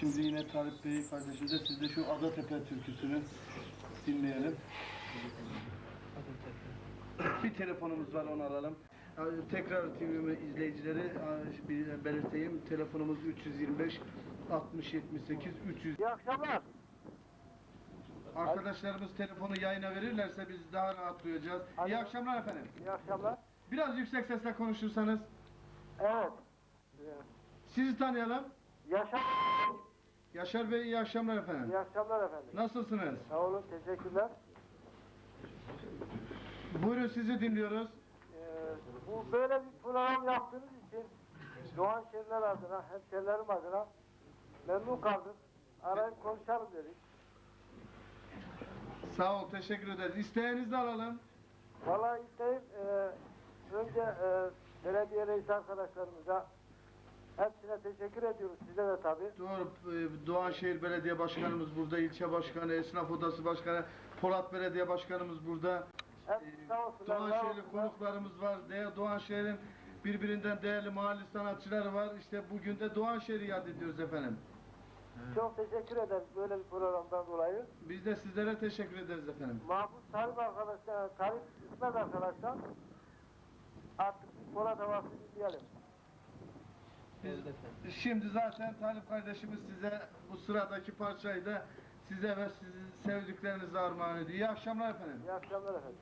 Şimdi yine Tarık Bey kardeşimize siz de şu Adatepe türküsünü dinleyelim. Bir telefonumuz var onu alalım. Ee, Tekrar TV izleyicileri e, bir belirteyim. Telefonumuz 325 60 78 300. İyi akşamlar. Arkadaşlarımız telefonu yayına verirlerse biz daha rahat duyacağız. İyi akşamlar efendim. İyi akşamlar. Biraz yüksek sesle konuşursanız Evet. sizi tanıyalım. Yaşam. Yaşar Bey iyi akşamlar efendim. İyi akşamlar efendim. Nasılsınız? Sağ olun. Teşekkürler. Buyurun sizi dinliyoruz. Ee, bu böyle bir program yaptığınız için Doğan Şehirler adına, hemşerilerim adına memnun kaldım. Arayıp konuşalım dedik. Sağ ol, teşekkür ederiz. İsteğinizi de alalım. Vallahi isteğim e, önce e, belediye reis arkadaşlarımıza hepsine teşekkür ediyoruz. Size de tabii. Doğru, e, Doğanşehir Belediye Başkanımız burada, ilçe başkanı, esnaf odası başkanı, Polat Belediye Başkanımız burada. Hepsi sağ olsunlar. var Doğanşehir'li olsunlar. konuklarımız var. Doğanşehir'in birbirinden değerli mahalli sanatçıları var. İşte bugün de Doğanşehir'i yad ediyoruz efendim. Çok teşekkür ederiz böyle bir programdan dolayı. Biz de sizlere teşekkür ederiz efendim. Mahmut Tarif arkadaşlar, Tarif İsmet arkadaşlar artık bir Polat havası diyelim. Biz şimdi zaten Talip kardeşimiz size bu sıradaki parçayı da size ve sizin sevdiklerinize armağan ediyor. İyi akşamlar efendim. İyi akşamlar efendim.